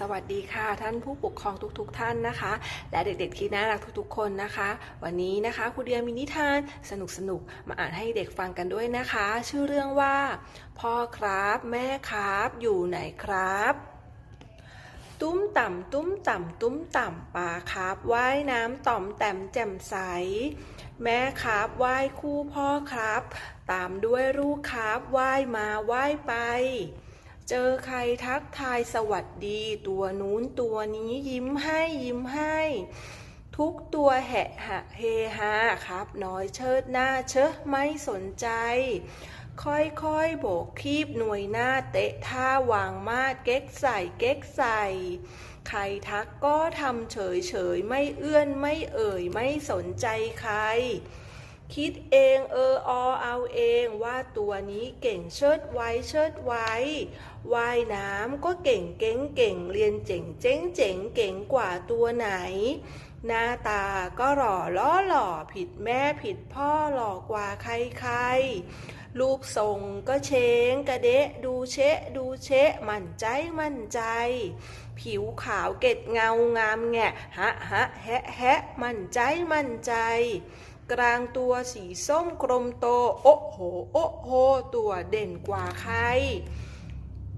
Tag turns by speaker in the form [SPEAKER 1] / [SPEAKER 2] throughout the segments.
[SPEAKER 1] สวัสดีค่ะ ท่านผู้ปกครองทุกๆทท่านนะคะ และเด็กๆที่น่ารักทุกๆ คนนะคะ วันนี้นะคะครูเดียมีนิทานสนุกๆมาอ่านให้เด็กฟังกันด้วยนะคะ ชื่อเรื่องว่า พ่อครับแม่ครับอยู่ไหนครับ ตุ้มต่ำตุ้มต่ำตุ้มต่ำปลาครับว่ายน้ำต่อมแต้มแจ่มใส แม่ครับว่ายคู่พ่อครับ ตามด้วยลูกครับว่ายมาว่ายไป เจอใครทักทายสวัสดี ตัวนู้นตัวนี้ยิ้มให้ยิ้มให้ ทุกตัวแหะหะเฮฮาครับ น้อยเชิดหน้าเชอะไม่สนใจ ค่อยๆโบกคีบหน่วยหน้าเตะท่าวางมาดเก๊กใส่เก๊กใส่ ใครทักก็ทำเฉยเฉยๆไม่เอื้อนไม่เอ่ยไม่สนใจใคร คิดเองเอออเอาเองว่าตัวนี้เก่งเชิดไว้เชิดไว้ว่ายน้ำก็เก่งเก่งเก่งเรียนเจ๋งเจ๋งเจ๋งเก่งกว่าตัวไหน หน้าตาก็หล่อล้อหล่อผิดแม่ผิดพ่อหล่อกว่าใครใครรูปทรงก็เชงกระเดะดูเชะดูเชะ มั่นใจมั่นใจ ผิวขาวเกตเงางามแงะ ฮะฮะแฮะแฮะมั่นใจมั่นใจ กลางตัวสีส้มกลมโต โอ้โห โอ้โห ตัวเด่นกว่าใคร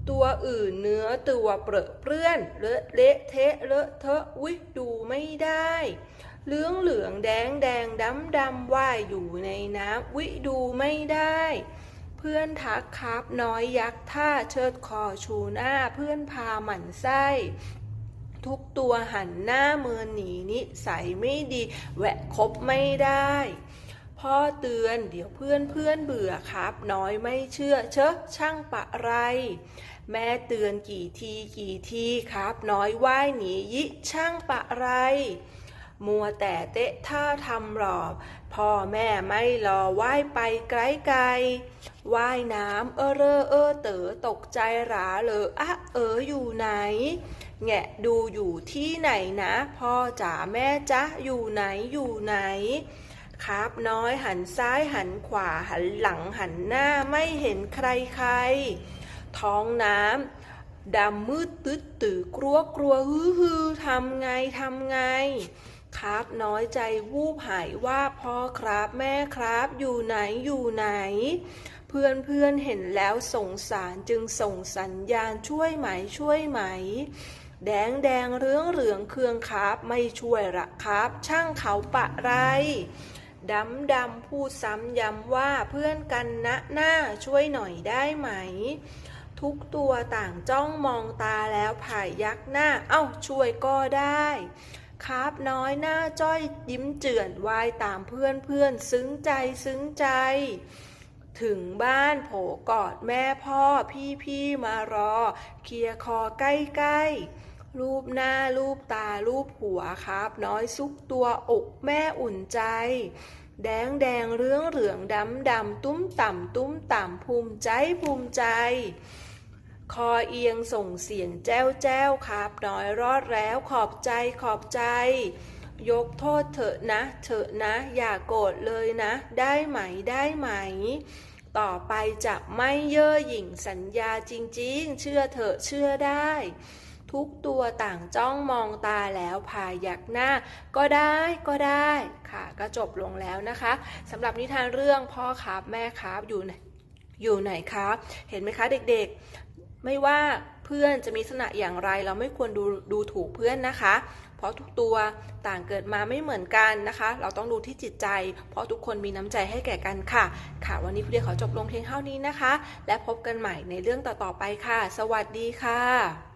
[SPEAKER 1] ตัวอื่นเนื้อตัวเปรอะเปื้อนเลอะเละเทะเลอะเทอะวิดูไม่ได้ เหลืองเหลืองแดงแดงดำดำว่ายอยู่ในน้ำวิดูไม่ได้เพื่อนทักครับน้อยยักษ์ท่าเชิดคอชูหน้าเพื่อนพาหมั่นไส้ ทุกตัวหันหน้าเมือหนีนิสัยไม่ดีแหวะคบไม่ได้ พ่อเตือนเดี๋ยวเพื่อนเพื่อนเบื่อครับ น้อยไม่เชื่อเชอะช่างปะไร แม่เตือนกี่ทีกี่ทีครับ น้อยว่ายหนียิช่างปะไรมัวแต่เตะท่าทำหลอบ พ่อแม่ไม่รอว่ายไปไกลไกลว่ายน้ำเออเรอเออเต๋อตกใจหราเลยอะเอออยู่ไหน แงะดูอยู่ที่ไหนนะ พ่อจ๋าแม่จ๊ะอยู่ไหนอยู่ไหน ครับน้อยหันซ้ายหันขวาหันหลังหันหน้าไม่เห็นใครใคร ท้องน้ำดำมืดตึ๊ดตื่อกลัวกลัวฮือฮือทำไงทำไง ครับน้อยใจวูบหายว่าพ่อครับแม่ครับอยู่ไหนอยู่ไหนเพื่อนเพื่อนเห็นแล้วสงสารจึงส่งสัญญาณช่วยไหมช่วยไหม แดงแดงเรืองเหลืองเคืองครับไม่ช่วยละครับ ช่างเขาปะไรดำดำพูดซ้ำย้ำว่าเพื่อนกันนะหน้าช่วยหน่อยได้ไหม ทุกตัวต่างจ้องมองตาแล้วผายยักหน้า เอ้าช่วยก็ได้ครับน้อยหน้าจ้อยยิ้มเจือนวายตามเพื่อนเพื่อนซึ้งใจซึ้งใจ ถึงบ้านโผกอดแม่พ่อพี่พี่มารอ เคลียคอใกล้ใกล้ๆ รูปหน้ารูปตารูปหัวครับ น้อยซุกตัวอกแม่อุ่นใจ แดงแดงเรื่องเหลืองดำดำตุ้มต่ำตุ้มต่ำภูมิใจภูมิใจ คอเอียงส่งเสียงแจ้วแจ้วครับ น้อยรอดแล้วขอบใจขอบใจ ยกโทษเถอะนะเถอะนะ อย่าโกรธเลยนะ ได้ไหมได้ไหม ต่อไปจะไม่เย่อหยิ่งสัญญาจริง ๆ เชื่อเถอะเชื่อได้ ทุกตัวต่างจ้องมองตาแล้วพายักหน้า ก็ได้ก็ได้ค่ะ ก็จบลงแล้วนะคะสำหรับนิทานเรื่องพ่อครับแม่ครับอยู่ไหนอยู่ไหนครับ เห็นไหมคะเด็กๆ ไม่ว่าเพื่อนจะมีลักษณะอย่างไร เราไม่ควรดูดูถูกเพื่อนนะคะ เพราะทุกตัวต่างเกิดมาไม่เหมือนกันนะคะ เราต้องดูที่จิตใจ เพราะทุกคนมีน้ำใจให้แก่กันค่ะ ค่ะ วันนี้คุณเดียขอจบลงเพียงเท่านี้นะคะ และพบกันใหม่ในเรื่องต่อๆไปค่ะ สวัสดีค่ะ